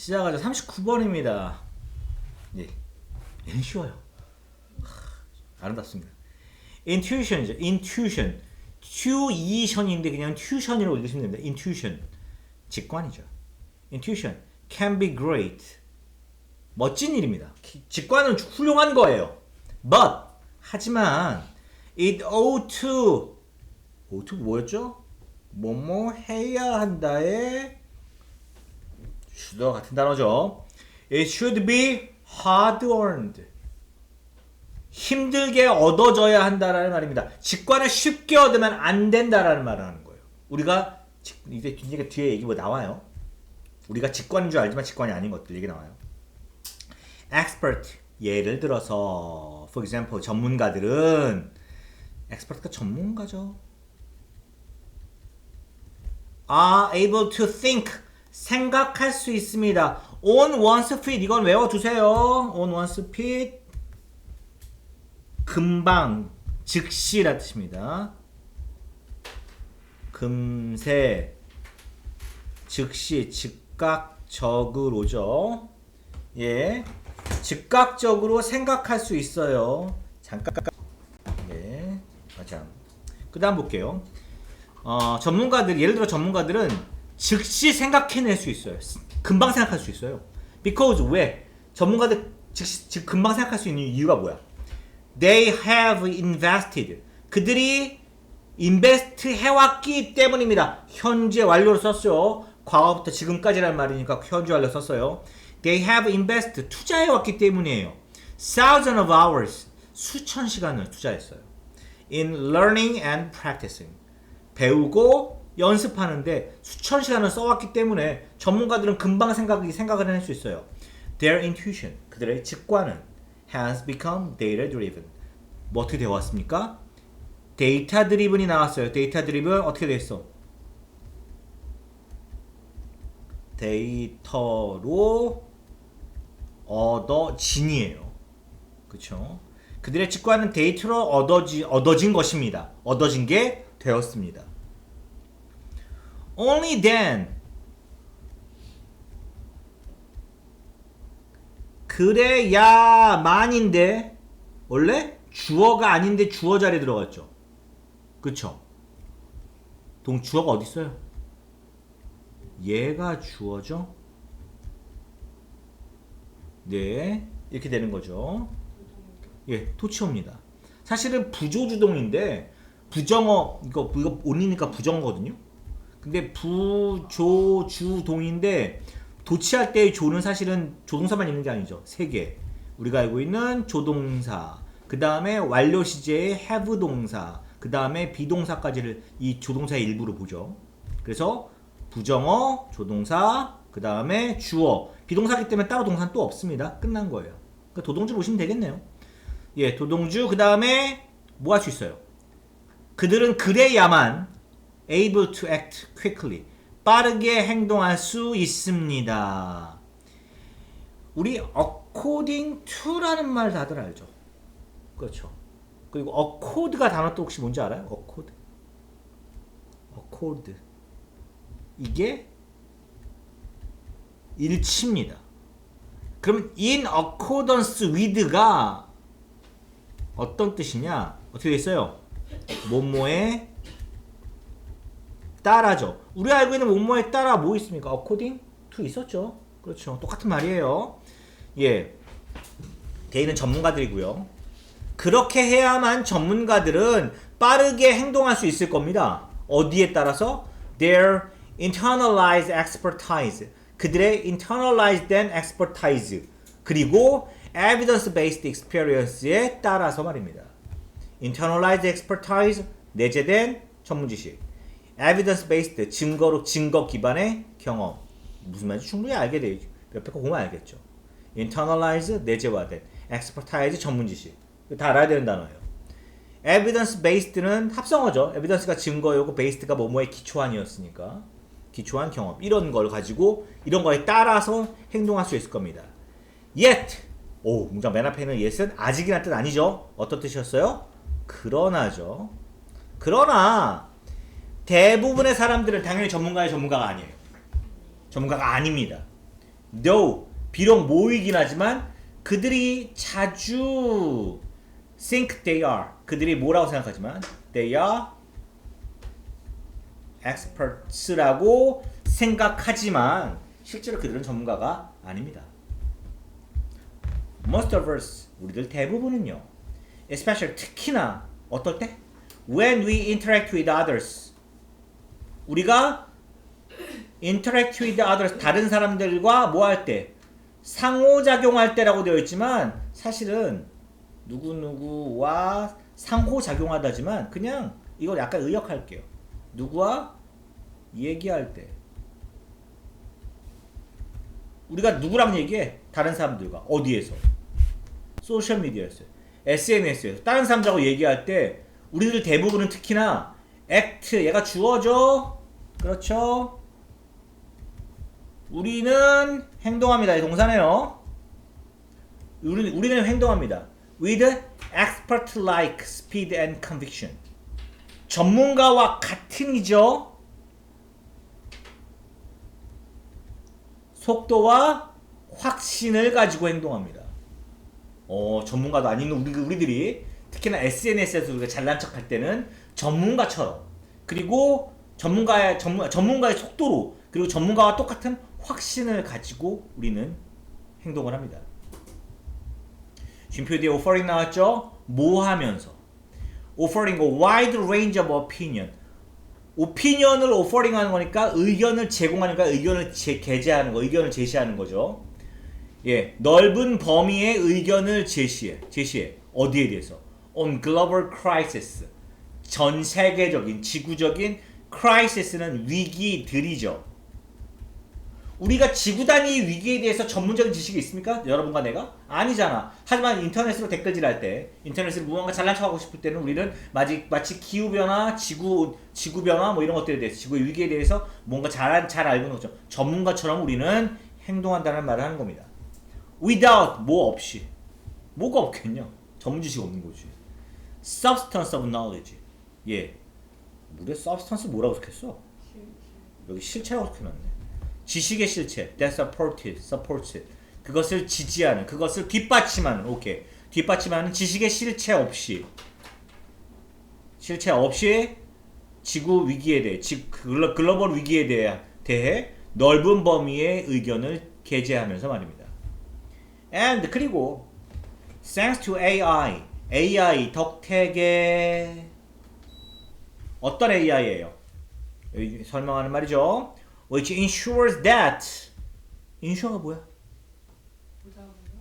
시작하자 39번입니다. 예. 얘는 쉬워요. 하, 아름답습니다. intuition이죠. intuition. tuition인데 그냥 tuition이라고 읽으시면 됩니다. intuition. 직관이죠. intuition can be great. 멋진 일입니다. 기- 직관은 훌륭한 거예요. But 하지만 it ought to ought to 뭐였죠? 뭐뭐 해야 한다의 슈더 같은 단어죠. It should be hard earned. 힘들게 얻어져야 한다라는 말입니다. 직관을 쉽게 얻으면 안 된다라는 말을 하는 거예요. 우리가 직- 이제 뒤에 뒤에 얘기 뭐 나와요. 우리가 직관인 줄 알지만 직관이 아닌 것들 얘기 나와요. expert 예를 들어서 for example 전문가들은 expert가 전문가죠. are able to think 생각할 수 있습니다. on one's feet 이건 외워두세요. on one's feet 금방 즉시라 뜻입니다. 금세 즉시 즉각적으로죠. 예. 즉각적으로 생각할 수 있어요. 잠깐 예. 맞아. 그다음 볼게요. 어, 전문가들 예를 들어 전문가들은 즉시 생각해낼 수 있어요. 금방 생각할 수 있어요. Because 왜 전문가들 즉시 즉 금방 생각할 수 있는 이유가 뭐야? They have invested. 그들이 invest 해왔기 때문입니다. 현재 완료로 썼죠. 과거부터 지금까지라는 말이니까 현재 완료 썼어요. They have invested. 투자해왔기 때문이에요. Thousands of hours. 수천 시간을 투자했어요. In learning and practicing. 배우고 연습하는데 수천 시간을 써왔기 때문에 전문가들은 금방 생각이 생각을 해낼 수 있어요. Their intuition, 그들의 직관은 has become data driven. 뭐 어떻게 되어 왔습니까? 데이터 드리븐이 나왔어요. 데이터 드리븐 어떻게 돼 있어? 데이터로 얻어진이에요. 그쵸? 그들의 직관은 데이터로 얻어지, 얻어진 것입니다. 얻어진 게 되었습니다. Only then 그래야만인데 원래 주어가 아닌데 주어 자리에 들어갔죠. 그쵸? 동 주어가 어디 있어요? 얘가 주어죠. 네, 이렇게 되는 거죠. 예, 토치어입니다. 사실은 부조주동인데 부정어 이거 이거 온이니까 부정어거든요. 근데 부 조 주 동인데 도치할 때의 조는 사실은 조동사만 있는 게 아니죠. 세 개. 우리가 알고 있는 조동사, 그 다음에 완료 시제의 have 동사, 그 다음에 비동사까지를 이 조동사의 일부로 보죠. 그래서 부정어, 조동사, 그 다음에 주어. 비동사기 때문에 따로 동사는 또 없습니다. 끝난 거예요. 그러니까 도동주 보시면 되겠네요. 예, 도동주 그 다음에 뭐 할 수 있어요? 그들은 그래야만 able to act quickly 빠르게 행동할 수 있습니다. 우리 according to라는 말 다들 알죠? 그렇죠. 그리고 accord가 단어 또 혹시 뭔지 알아요? accord. accord. 이게 일치입니다. 그럼 in accordance with가 어떤 뜻이냐? 어떻게 돼 있어요? 뭐뭐에 따라죠. 우리 알고 있는 뭐뭐에 따라 뭐 있습니까? according to 있었죠. 그렇죠. 똑같은 말이에요. 예. 개인은 전문가들이고요. 그렇게 해야만 전문가들은 빠르게 행동할 수 있을 겁니다. 어디에 따라서? Their internalized expertise. 그들의 internalized 된 expertise. 그리고 evidence-based experience에 따라서 말입니다. internalized expertise, 내재된 전문 지식. Evidence-based, 증거로 증거 기반의 경험. 무슨 말인지 충분히 알게 되죠. 옆에 거 보면 알겠죠. internalize, 내재화된. expertise, 전문 지식. 다 알아야 되는 단어예요. evidence-based는 합성어죠. evidence가 증거였고 based가 뭐뭐에 기초한이었으니까. 기초한 경험. 이런 걸 가지고 이런 거에 따라서 행동할 수 있을 겁니다. yet. 오, 문장 맨 앞에 있는 yet은 아직이란 뜻 아니죠. 어떤 뜻이었어요? 그러나죠. 그러나 대부분의 사람들은 당연히 전문가의 전문가가 아니에요. 전문가가 아닙니다. though 비록 모이긴 하지만 그들이 자주 think they are 그들이 뭐라고 생각하지만 they are experts라고 생각하지만 실제로 그들은 전문가가 아닙니다. Most of us 우리들 대부분은요. especially 특히나 어떨 때? When we interact with others 우리가 interact with others 다른 사람들과 뭐 할 때? 상호작용할 때라고 되어 있지만 사실은 누구누구와 상호작용하다지만 그냥 이거 약간 의역할게요. 누구와 얘기할 때 우리가 누구랑 얘기해? 다른 사람들과 어디에서? 소셜 미디어에서 SNS에서 다른 사람들하고 얘기할 때 우리들 대부분은 특히나 act 얘가 주어져 그렇죠? 우리는 행동합니다. 이 동사네요. 우리, 우리는 행동합니다. With expert-like speed and conviction. 전문가와 같은이죠. 속도와 확신을 가지고 행동합니다. 어, 전문가도 아닌 우리, 우리들이 특히나 SNS에서 우리가 잘난 척할 때는 전문가처럼 그리고 전문가의 전문, 전문가의 속도로 그리고 전문가와 똑같은 확신을 가지고 우리는 행동을 합니다. 쉼표 뒤에 offering 나왔죠? 뭐 하면서 offering a wide range of opinion 오피니언을 오퍼링 하는 거니까 의견을 제공하니까 의견을 제, 게재하는 거, 의견을 제시하는 거죠. 예, 넓은 범위의 의견을 제시해, 제시해. 어디에 대해서? On global crisis. 전 세계적인, 지구적인 crisis는 위기들이죠. 우리가 지구 단위 위기에 대해서 전문적인 지식이 있습니까? 여러분과 내가? 아니잖아. 하지만 인터넷으로 댓글질 할 때, 인터넷으로 무언가 잘난 척하고 싶을 때는 우리는 마치, 마치 기후변화, 지구, 지구변화 뭐 이런 것들에 대해서, 지구의 위기에 대해서 뭔가 잘, 잘 알고 있는 거죠. 전문가처럼 우리는 행동한다는 말을 하는 겁니다. without, 뭐 없이. 뭐가 없겠냐? 전문 지식 없는 거지. substance of knowledge. 예. 물에 substance 뭐라고 적혔어? 여기 실체라고 적혀놨네. 지식의 실체, that supported, supports. 그것을 지지하는, 그것을 뒷받침하는, 오케이. 뒷받침하는 지식의 실체 없이, 실체 없이 지구 위기에 대해, 지, 글로, 글로벌 위기에 대해, 대해 넓은 범위의 의견을 게재하면서 말입니다. And 그리고 thanks to AI, AI 덕택의 어떤 AI예요? 설명하는 말이죠. which ensures that insure가 뭐야?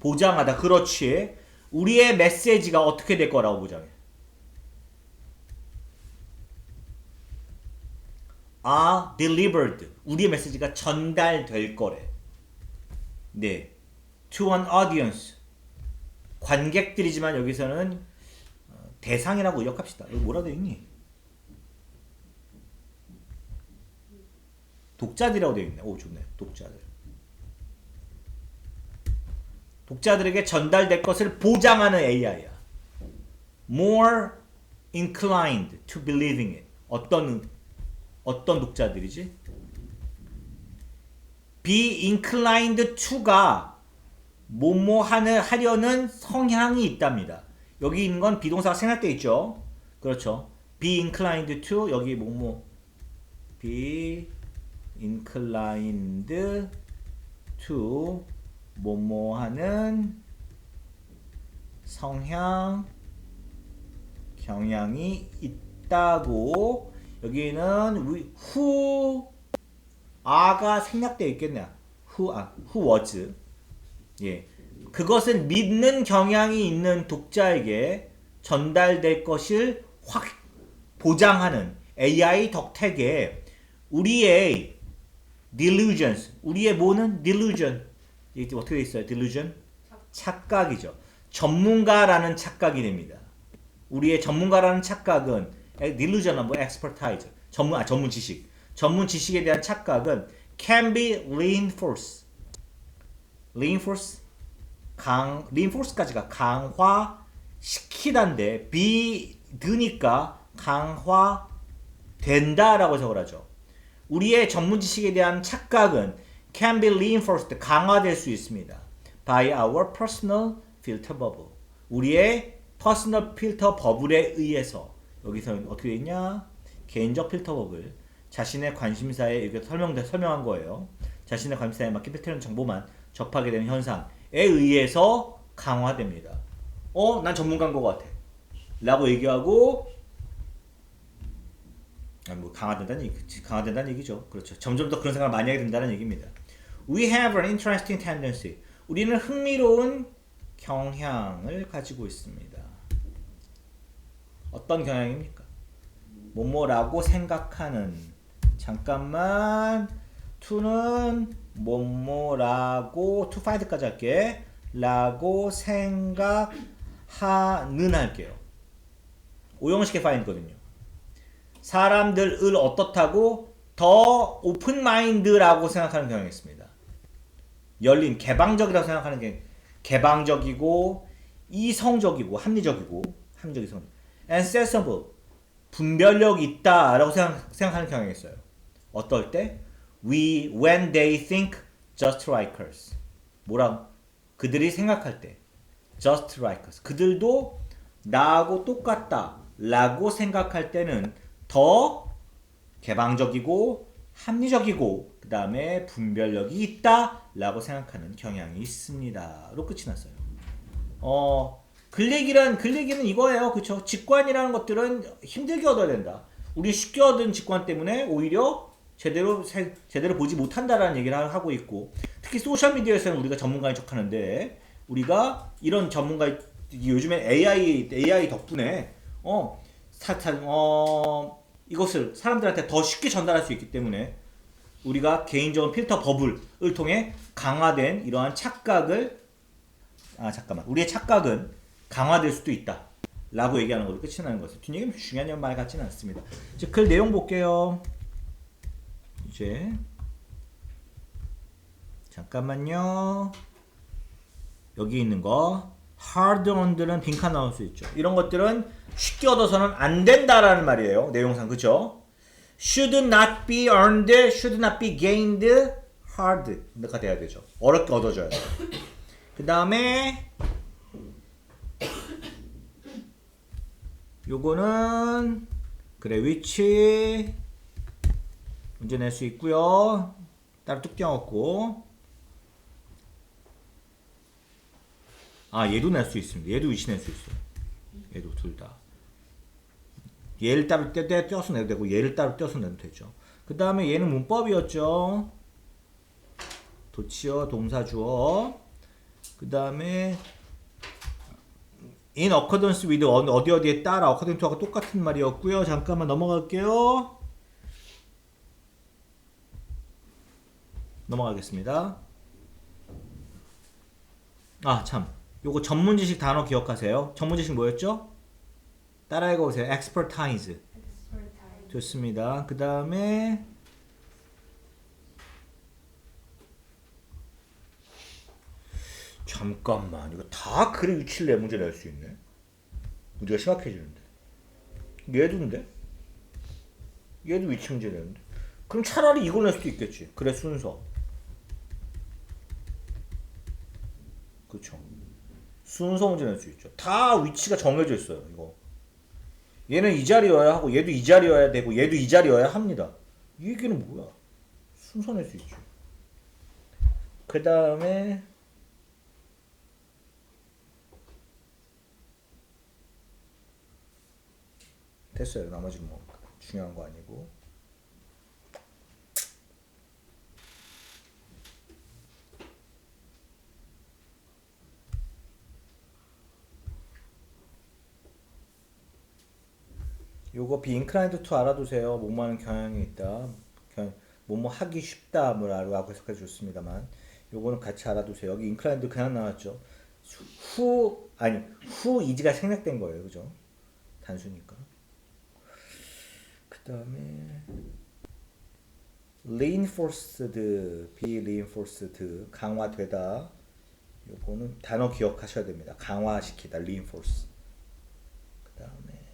보장하다. 그렇지. 우리의 메시지가 어떻게 될 거라고 보장해? are delivered. 우리의 메시지가 전달될 거래. 네. to an audience. 관객들이지만 여기서는 어, 대상이라고 의역합시다. 여기 뭐라 돼 있니? 독자들이라고 되어 있네. 오 좋네. 독자들. 독자들에게 전달될 것을 보장하는 AI야. More inclined to believing it. 어떤 어떤 독자들이지? be inclined to가 뭐뭐 하는 하려는 성향이 있답니다. 여기 있는 건 비동사가 생략되어 있죠. 그렇죠. be inclined to 여기 뭐뭐 be inclined to 뭐뭐 하는 성향 경향이 있다고 여기는 who are가 생략되어 있겠네요. who are, who was 예. 그것을 믿는 경향이 있는 독자에게 전달될 것을 확 보장하는 AI 덕택에 우리의 delusions, 우리의 뭐는 delusion. 이게 어떻게 돼 있어요? delusion? 착각이죠. 전문가라는 착각이 됩니다. 우리의 전문가라는 착각은 delusion은 뭐 expertise, 전문 아 전문 지식. 전문 지식에 대한 착각은 can be reinforced. reinforce 강 reinforce까지가 강화 시키단데 be 드니까 강화 된다라고 적을 하죠. 우리의 전문 지식에 대한 착각은 can be reinforced 강화될 수 있습니다. by our personal filter bubble. 우리의 personal filter 버블에 의해서 여기서 어떻게 돼 있냐? 개인적 필터 버블. 자신의 관심사에 이렇게 설명 설명한 거예요. 자신의 관심사에 맞게 필터는 정보만 접하게 되는 현상에 의해서 강화됩니다. 어, 난 전문가인 것 같아. 라고 얘기하고 아, 뭐 강화된다는 얘기, 강화된다는 얘기죠. 그렇죠. 점점 더 그런 생각을 많이 하게 된다는 얘기입니다. We have an interesting tendency. 우리는 흥미로운 경향을 가지고 있습니다. 어떤 경향입니까? 뭐뭐라고 생각하는 잠깐만 to는 뭐뭐라고 to find까지 할게 라고 생각하는 할게요. 오형식의 find거든요. 사람들을 어떻다고 더 오픈 마인드라고 생각하는 경향이 있습니다. 열린 개방적이라고 생각하는 게 개방적이고 이성적이고 합리적이고 합리적 이 성 and sensible 분별력 있다라고 생각, 생각하는 경향이 있어요. 어떨 때? We when they think just like us. 뭐라 그들이 생각할 때 just like us. 그들도 나하고 똑같다라고 생각할 때는 더 개방적이고 합리적이고 그 다음에 분별력이 있다라고 생각하는 경향이 있습니다.로 끝이 났어요. 어 글리기란 글리기는 이거예요, 그렇죠? 직관이라는 것들은 힘들게 얻어야 된다. 우리 쉽게 얻은 직관 때문에 오히려 제대로 세, 제대로 보지 못한다라는 얘기를 하고 있고 특히 소셜 미디어에서는 우리가 전문가인 척하는데 우리가 이런 전문가 요즘에 AI AI 덕분에 어 사탄 어 이것을 사람들한테 더 쉽게 전달할 수 있기 때문에 우리가 개인적인 필터 버블을 통해 강화된 이러한 착각을 아 잠깐만 우리의 착각은 강화될 수도 있다 라고 얘기하는 것으로 끝이 나는 것을 뒷얘기는 중요한 말 같지는 않습니다. 이제 글 내용 볼게요. 이제. 잠깐만요. 여기 있는 거 hard on들은 빈칸 나올 수 있죠 이런 것들은 쉽게 얻어서는 안 된다라는 말이에요 내용상 그죠 should not be earned, should not be gained hard가 돼야 되죠. 어렵게 얻어져야 돼요. 그 다음에 요거는 그래 위치 문제 낼 수 있고요. 따로 뚝 띄워갖고 아 얘도 낼 수 있습니다. 얘도 위치 낼수 있어요. 얘도 둘 다. 얘를 따로 떼, 떼, 떼서 내도 되고 얘를 따로 떼서 내도 되죠. 그 다음에 얘는 문법이었죠. 도치어 동사 주어. 그 다음에 in accordance with 어디 어디에 따라 according to하고 똑같은 말이었고요. 잠깐만 넘어갈게요. 넘어가겠습니다. 아, 참. 요거 전문 지식 단어 기억하세요. 전문 지식 뭐였죠? 따라 읽어보세요. expertise. 좋습니다. 그 다음에 잠깐만 이거 다 글의 위치를 내 문제 낼 수 있네. 문제가 심각해지는데. 얘도인데? 얘도 위치 문제 내는데. 그럼 차라리 이걸 낼 수도 있겠지. 그래 순서. 그쵸. 순서 문제 낼 수 있죠. 다 위치가 정해져 있어요. 이거. 얘는 이 자리여야 하고 얘도 이 자리여야 되고 얘도 이 자리여야 합니다. 이 얘기는 뭐야? 순서 낼 수 있죠. 그 다음에 됐어요. 나머지는 뭐 중요한 거 아니고. 요거 be inclined to 알아두세요. 뭐뭐하는 경향이 있다. 경, 뭐뭐 하기 쉽다. 뭐라고 해석해 줬습니다만 요거는 같이 알아두세요. 여기 inclined 그냥 나왔죠. 후 아니 후 이지가 생략된 거예요. 그죠? 단수니까. 그 다음에 reinforced, be reinforced 강화되다. 요거는 단어 기억하셔야 됩니다. 강화시키다, reinforce. 그 다음에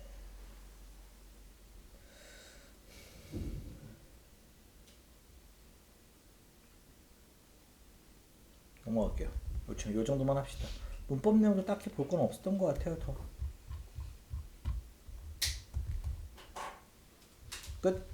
넘어갈게요. 그렇죠. 요 정도만 합시다. 문법 내용도 딱히 볼 건 없었던 것 같아요. 더. 끝.